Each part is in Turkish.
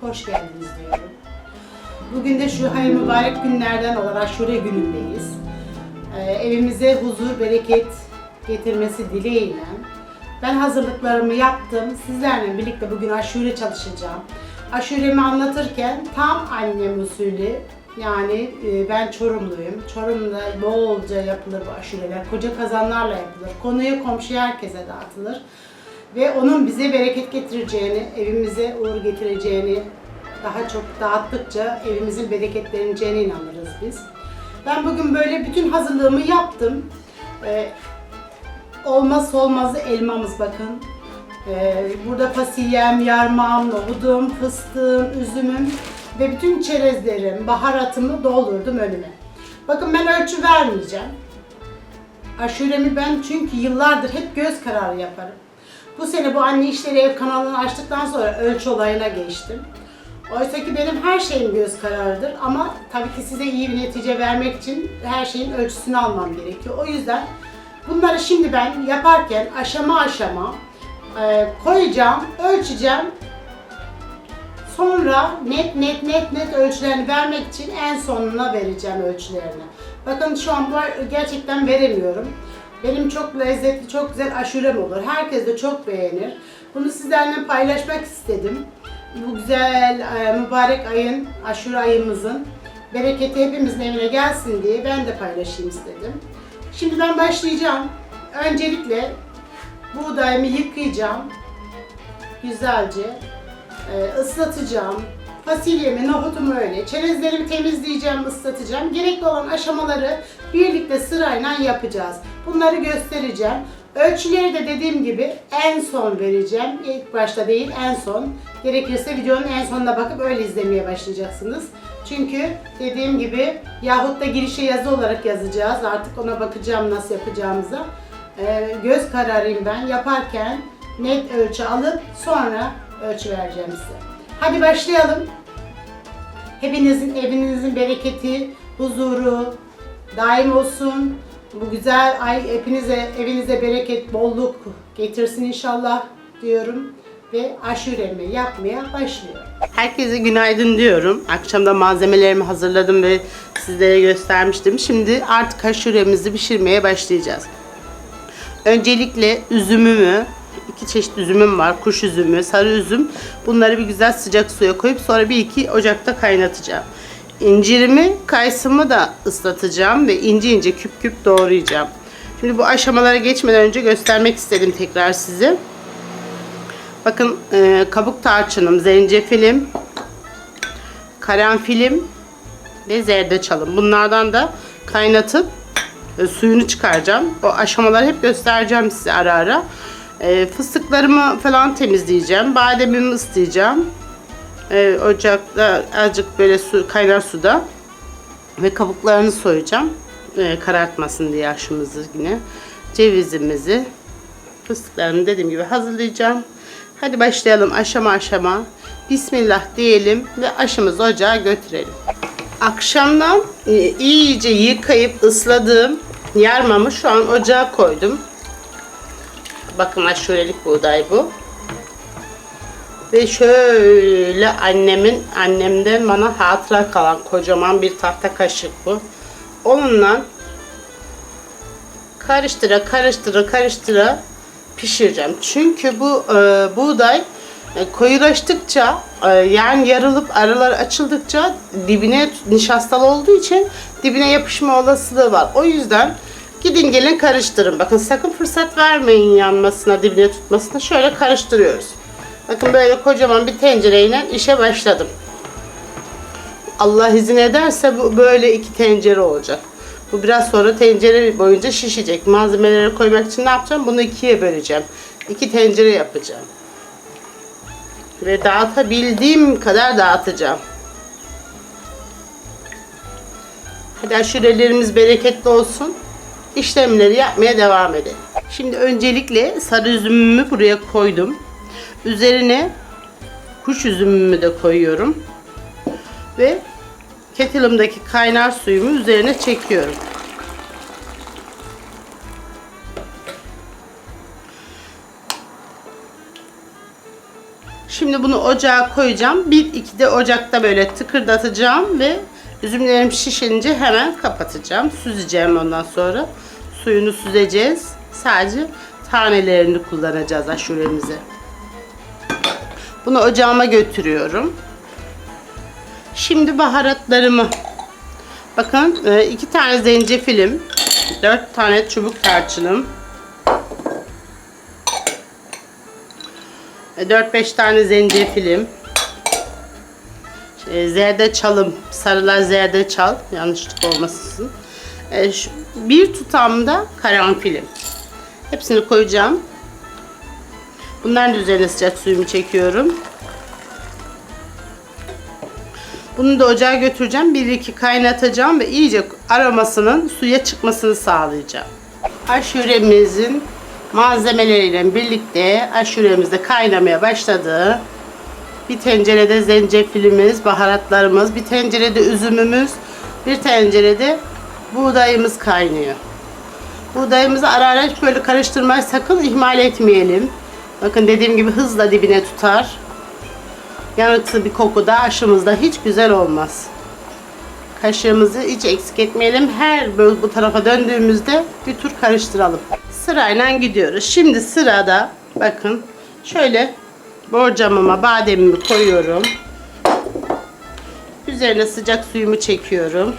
hoş geldiniz diyorum. Bugün de şu hayır mübarek günlerden olan aşure günündeyiz. Ee, evimize huzur, bereket getirmesi dileğiyle ben hazırlıklarımı yaptım. Sizlerle birlikte bugün aşure çalışacağım. Aşuremi anlatırken tam annem usulü yani e, ben Çorumluyum. Çorum'da bolca yapılır bu aşureler. Koca kazanlarla yapılır. Konuya komşuya herkese dağıtılır. Ve onun bize bereket getireceğini, evimize uğur getireceğini daha çok dağıttıkça evimizin bereketleneceğine inanırız biz. Ben bugün böyle bütün hazırlığımı yaptım. Ee, olmazsa olmazı elmamız bakın. Ee, burada fasulyem, yarmağım, nohudum, fıstığım, üzümüm ve bütün çerezlerim, baharatımı doldurdum önüme. Bakın ben ölçü vermeyeceğim. Aşuremi ben çünkü yıllardır hep göz kararı yaparım. Bu sene bu anne işleri ev kanalını açtıktan sonra ölçü olayına geçtim. Oysa ki benim her şeyim göz kararıdır ama tabii ki size iyi bir netice vermek için her şeyin ölçüsünü almam gerekiyor. O yüzden bunları şimdi ben yaparken aşama aşama e, koyacağım, ölçeceğim. Sonra net net net net ölçülerini vermek için en sonuna vereceğim ölçülerini. Bakın şu an bu gerçekten veremiyorum. Benim çok lezzetli, çok güzel aşurem olur. Herkes de çok beğenir. Bunu sizlerle paylaşmak istedim. Bu güzel e, mübarek ayın, aşure ayımızın bereketi hepimizin evine gelsin diye ben de paylaşayım istedim. Şimdi ben başlayacağım. Öncelikle buğdayımı yıkayacağım. Güzelce e, ıslatacağım. Fasulyemi, nohutumu öyle. Çerezlerimi temizleyeceğim, ıslatacağım. Gerekli olan aşamaları birlikte sırayla yapacağız. Bunları göstereceğim. Ölçüleri de dediğim gibi en son vereceğim. İlk başta değil, en son. Gerekirse videonun en sonuna bakıp öyle izlemeye başlayacaksınız. Çünkü dediğim gibi yahut da girişe yazı olarak yazacağız. Artık ona bakacağım nasıl yapacağımıza. Ee, göz kararıyım ben. Yaparken net ölçü alıp sonra ölçü vereceğim size. Hadi başlayalım. Hepinizin evinizin bereketi, huzuru daim olsun. Bu güzel ay hepinize evinize bereket, bolluk getirsin inşallah diyorum ve aşuremi yapmaya başlıyorum. Herkese günaydın diyorum. Akşamda malzemelerimi hazırladım ve sizlere göstermiştim. Şimdi artık aşuremizi pişirmeye başlayacağız. Öncelikle üzümümü, iki çeşit üzümüm var. Kuş üzümü, sarı üzüm. Bunları bir güzel sıcak suya koyup sonra bir iki ocakta kaynatacağım. İncirimi, kayısımı da ıslatacağım ve ince ince küp küp doğrayacağım. Şimdi bu aşamalara geçmeden önce göstermek istedim tekrar size. Bakın e, kabuk tarçınım, zencefilim, karanfilim ve zerdeçalım. Bunlardan da kaynatıp e, suyunu çıkaracağım. O aşamaları hep göstereceğim size ara ara. E, fıstıklarımı falan temizleyeceğim. Bademimi ıslayacağım. E, ocakta azıcık böyle su, kaynar suda ve kabuklarını soyacağım. E, karartmasın diye aşımızı yine. Cevizimizi, fıstıklarını dediğim gibi hazırlayacağım. Hadi başlayalım aşama aşama. Bismillah diyelim ve aşımızı ocağa götürelim. Akşamdan e, iyice yıkayıp ısladığım yarmamı şu an ocağa koydum. Bakın aşurelik buğday bu. Ve şöyle annemin annemden bana hatıra kalan kocaman bir tahta kaşık bu. Onunla karıştıra karıştıra karıştıra pişireceğim. Çünkü bu e, buğday e, koyulaştıkça e, yani yarılıp aralar açıldıkça dibine nişastalı olduğu için dibine yapışma olasılığı var. O yüzden gidin gelin karıştırın. Bakın sakın fırsat vermeyin yanmasına, dibine tutmasına. Şöyle karıştırıyoruz. Bakın böyle kocaman bir tencereyle işe başladım. Allah izin ederse bu böyle iki tencere olacak. Bu biraz sonra tencere boyunca şişecek. Malzemeleri koymak için ne yapacağım? Bunu ikiye böleceğim. İki tencere yapacağım. Ve dağıtabildiğim kadar dağıtacağım. Hadi aşurelerimiz bereketli olsun. İşlemleri yapmaya devam edelim. Şimdi öncelikle sarı üzümümü buraya koydum. Üzerine kuş üzümümü de koyuyorum. Ve kettle'ımdaki kaynar suyumu üzerine çekiyorum. Şimdi bunu ocağa koyacağım. Bir iki de ocakta böyle tıkırdatacağım ve üzümlerim şişince hemen kapatacağım. Süzeceğim ondan sonra. Suyunu süzeceğiz. Sadece tanelerini kullanacağız aşuremize. Bunu ocağıma götürüyorum. Şimdi baharatlarımı. Bakın e, iki tane zencefilim. Dört tane çubuk tarçınım. 4-5 tane zencefilim. Şey, zerdeçalım. Sarılar zerdeçal. Yanlışlık olmasın. E, şu- bir tutam da karanfilim. Hepsini koyacağım. Bunların da üzerine sıcak suyumu çekiyorum. Bunu da ocağa götüreceğim. 1-2 kaynatacağım ve iyice aromasının suya çıkmasını sağlayacağım. Aşuremizin malzemeleriyle birlikte aşuremizde kaynamaya başladı. Bir tencerede zencefilimiz, baharatlarımız, bir tencerede üzümümüz, bir tencerede buğdayımız kaynıyor. Buğdayımızı ara ara böyle karıştırmayı sakın ihmal etmeyelim. Bakın dediğim gibi hızla dibine tutar. Yanıtı bir koku da aşımızda hiç güzel olmaz. Kaşığımızı hiç eksik etmeyelim. Her böyle bu tarafa döndüğümüzde bir tur karıştıralım. Sırayla gidiyoruz. Şimdi sırada bakın şöyle borcamıma bademimi koyuyorum. Üzerine sıcak suyumu çekiyorum.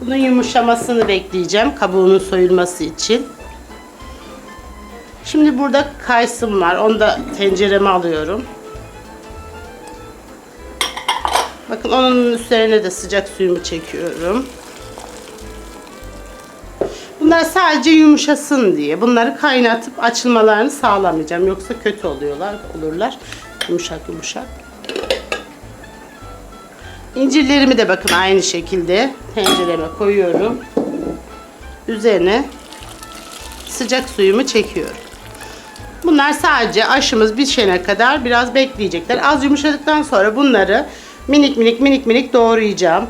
Bunun yumuşamasını bekleyeceğim kabuğunun soyulması için. Şimdi burada kayısım var. Onu da tencereme alıyorum. Bakın onun üzerine de sıcak suyumu çekiyorum. Bunlar sadece yumuşasın diye. Bunları kaynatıp açılmalarını sağlamayacağım. Yoksa kötü oluyorlar, olurlar. Yumuşak yumuşak. İncirlerimi de bakın aynı şekilde tencereme koyuyorum. Üzerine sıcak suyumu çekiyorum. Bunlar sadece aşımız pişene kadar biraz bekleyecekler. Az yumuşadıktan sonra bunları minik minik minik minik doğrayacağım.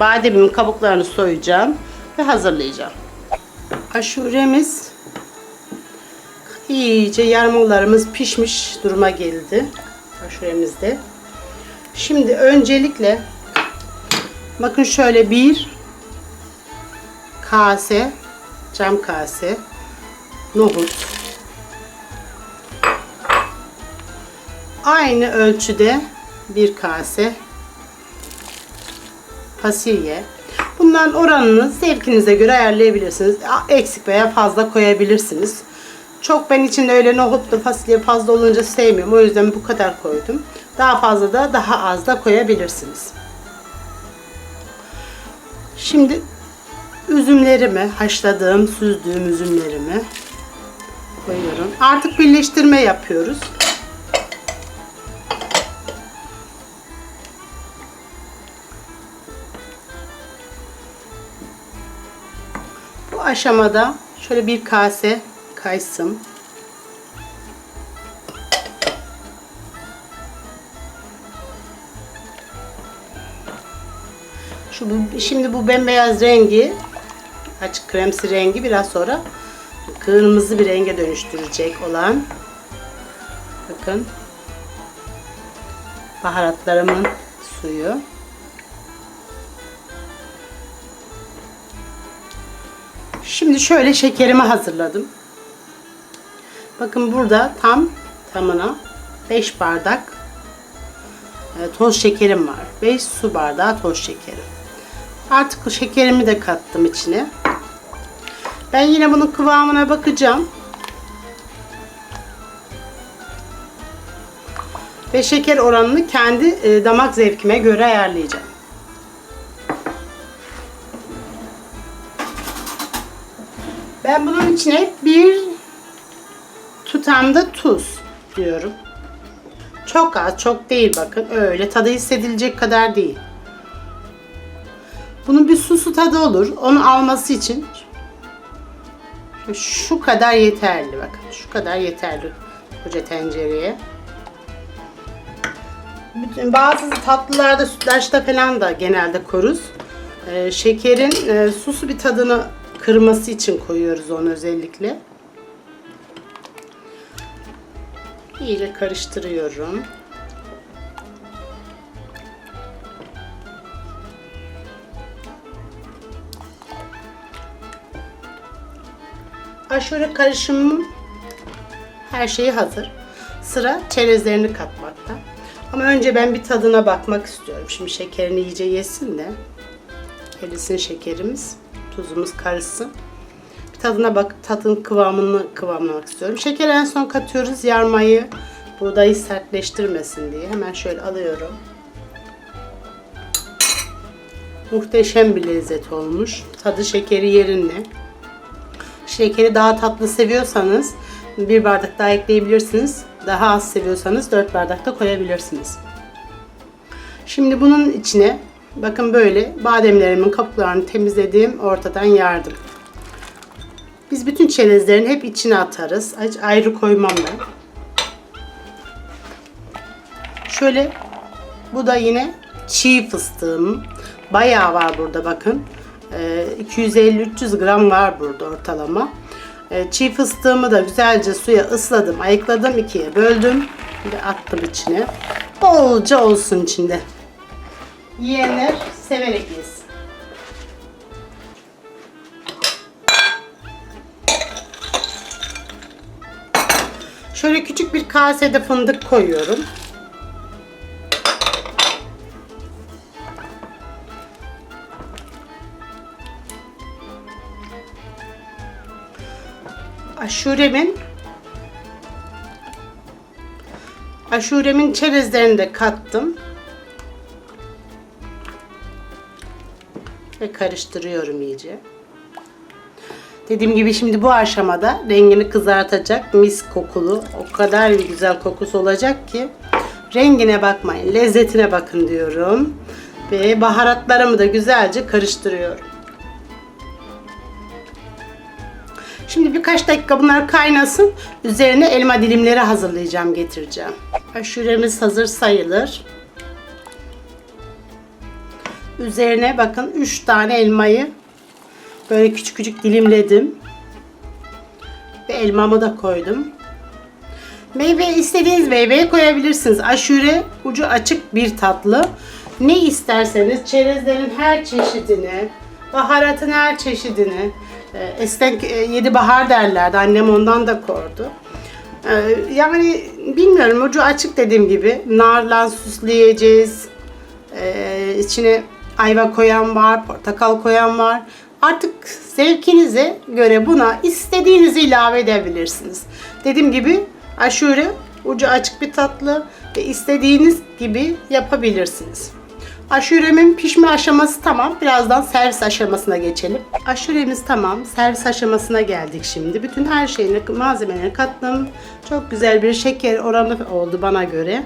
Bademimin kabuklarını soyacağım ve hazırlayacağım. Aşuremiz iyice yarmalarımız pişmiş duruma geldi. Aşuremizde. Şimdi öncelikle bakın şöyle bir kase cam kase nohut aynı ölçüde bir kase fasulye. Bunların oranını zevkinize göre ayarlayabilirsiniz. Eksik veya fazla koyabilirsiniz. Çok ben içinde öyle nohutlu fasulye fazla olunca sevmiyorum. O yüzden bu kadar koydum. Daha fazla da daha az da koyabilirsiniz. Şimdi üzümlerimi, haşladığım, süzdüğüm üzümlerimi koyuyorum. Artık birleştirme yapıyoruz. Aşamada şöyle bir kase kaysım. Şu şimdi bu bembeyaz rengi açık kremsi rengi biraz sonra kırmızı bir renge dönüştürecek olan bakın baharatlarımın suyu. Şimdi şöyle şekerimi hazırladım. Bakın burada tam tamına 5 bardak e, toz şekerim var. 5 su bardağı toz şekerim. Artık şekerimi de kattım içine. Ben yine bunun kıvamına bakacağım. Ve şeker oranını kendi e, damak zevkime göre ayarlayacağım. Bunun içine bir tutam da tuz diyorum. Çok az, çok değil bakın. Öyle tadı hissedilecek kadar değil. Bunun bir susu tadı olur. Onu alması için şu kadar yeterli bakın. Şu kadar yeterli koca tencereye. Bütün bazı tatlılarda sütlaçta falan da genelde koruz. Ee, şekerin e, susu bir tadını kırması için koyuyoruz onu özellikle. İyice karıştırıyorum. Aşure karışımım her şeyi hazır. Sıra çerezlerini katmakta. Ama önce ben bir tadına bakmak istiyorum. Şimdi şekerini iyice yesin de. Erisin şekerimiz. Tuzumuz karışsın. Bir tadına bak, tadın kıvamını kıvamlamak istiyorum. Şeker en son katıyoruz. Yarmayı, buğdayı sertleştirmesin diye. Hemen şöyle alıyorum. Muhteşem bir lezzet olmuş. Tadı şekeri yerinde. Şekeri daha tatlı seviyorsanız bir bardak daha ekleyebilirsiniz. Daha az seviyorsanız 4 bardak da koyabilirsiniz. Şimdi bunun içine bakın böyle bademlerimin kabuklarını temizlediğim ortadan yardım. Biz bütün çerezlerin hep içine atarız. Hiç ayrı koymam ben. Şöyle bu da yine çiğ fıstığım. Bayağı var burada bakın. Ee, 250-300 gram var burada ortalama. Ee, Çiğ fıstığımı da güzelce suya ısladım, ayıkladım ikiye böldüm ve attım içine. Bolca olsun içinde. Yiyenler severek yesin. Şöyle küçük bir kasede fındık koyuyorum. aşuremin aşuremin çerezlerini de kattım. Ve karıştırıyorum iyice. Dediğim gibi şimdi bu aşamada rengini kızartacak mis kokulu o kadar bir güzel kokusu olacak ki rengine bakmayın lezzetine bakın diyorum. Ve baharatlarımı da güzelce karıştırıyorum. Şimdi birkaç dakika bunlar kaynasın. Üzerine elma dilimleri hazırlayacağım, getireceğim. Aşuremiz hazır sayılır. Üzerine bakın 3 tane elmayı böyle küçük küçük dilimledim. Ve elmamı da koydum. Meyve istediğiniz meyveyi koyabilirsiniz. Aşure ucu açık bir tatlı. Ne isterseniz çerezlerin her çeşidini, baharatın her çeşidini, e, eskiden e, yedi bahar derlerdi. Annem ondan da kordu. E, yani bilmiyorum ucu açık dediğim gibi. Narla süsleyeceğiz. İçine ayva koyan var, portakal koyan var. Artık zevkinize göre buna istediğinizi ilave edebilirsiniz. Dediğim gibi aşure ucu açık bir tatlı ve istediğiniz gibi yapabilirsiniz. Aşuremin pişme aşaması tamam. Birazdan servis aşamasına geçelim. Aşuremiz tamam. Servis aşamasına geldik şimdi. Bütün her şeyini, malzemelerini kattım. Çok güzel bir şeker oranı oldu bana göre.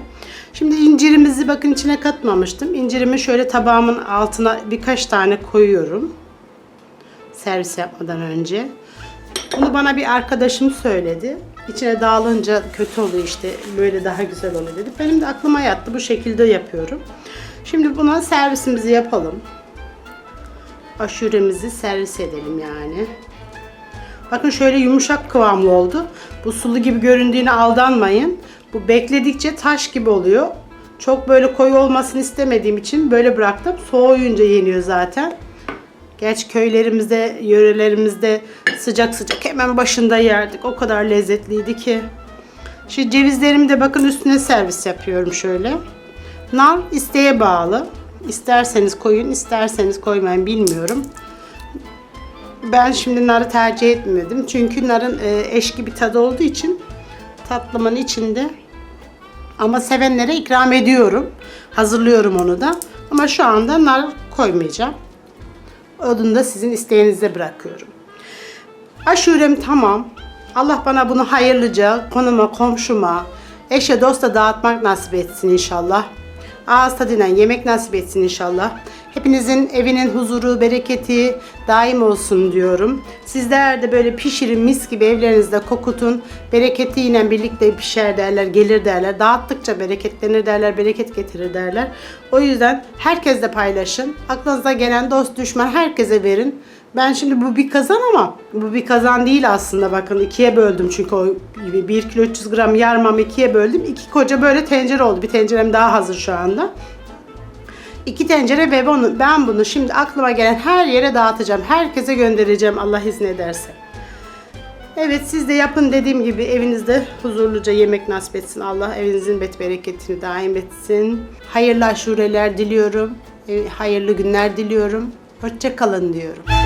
Şimdi incirimizi bakın içine katmamıştım. İncirimi şöyle tabağımın altına birkaç tane koyuyorum. Servis yapmadan önce. Bunu bana bir arkadaşım söyledi. İçine dağılınca kötü oluyor işte böyle daha güzel oluyor dedi. Benim de aklıma yattı. Bu şekilde yapıyorum. Şimdi buna servisimizi yapalım. Aşuremizi servis edelim yani. Bakın şöyle yumuşak kıvamlı oldu. Bu sulu gibi göründüğüne aldanmayın. Bu bekledikçe taş gibi oluyor. Çok böyle koyu olmasını istemediğim için böyle bıraktım. Soğuyunca yeniyor zaten. Gerçi köylerimizde, yörelerimizde sıcak sıcak hemen başında yerdik. O kadar lezzetliydi ki. Şimdi cevizlerimi de bakın üstüne servis yapıyorum şöyle. Nar isteğe bağlı. İsterseniz koyun, isterseniz koymayın bilmiyorum. Ben şimdi narı tercih etmedim. Çünkü narın e, eşki bir tadı olduğu için tatlımın içinde. Ama sevenlere ikram ediyorum. Hazırlıyorum onu da. Ama şu anda nar koymayacağım. Odunu da sizin isteğinize bırakıyorum. Aşurem tamam. Allah bana bunu hayırlıca konuma, komşuma, eşe, dosta dağıtmak nasip etsin inşallah. Ağız tadıyla yemek nasip etsin inşallah. Hepinizin evinin huzuru, bereketi daim olsun diyorum. Sizler de böyle pişirin mis gibi evlerinizde kokutun. Bereketiyle birlikte pişer derler, gelir derler. Dağıttıkça bereketlenir derler, bereket getirir derler. O yüzden herkesle paylaşın. Aklınıza gelen dost düşman herkese verin. Ben şimdi bu bir kazan ama bu bir kazan değil aslında bakın ikiye böldüm çünkü o 1 kilo 300 gram yarmamı ikiye böldüm. İki koca böyle tencere oldu. Bir tencerem daha hazır şu anda. İki tencere ve bunu, ben bunu şimdi aklıma gelen her yere dağıtacağım. Herkese göndereceğim Allah izin ederse. Evet siz de yapın dediğim gibi evinizde huzurluca yemek nasip etsin. Allah evinizin bet bereketini daim etsin. Hayırlı aşureler diliyorum. E, Hayırlı günler diliyorum. Hoşça kalın diyorum.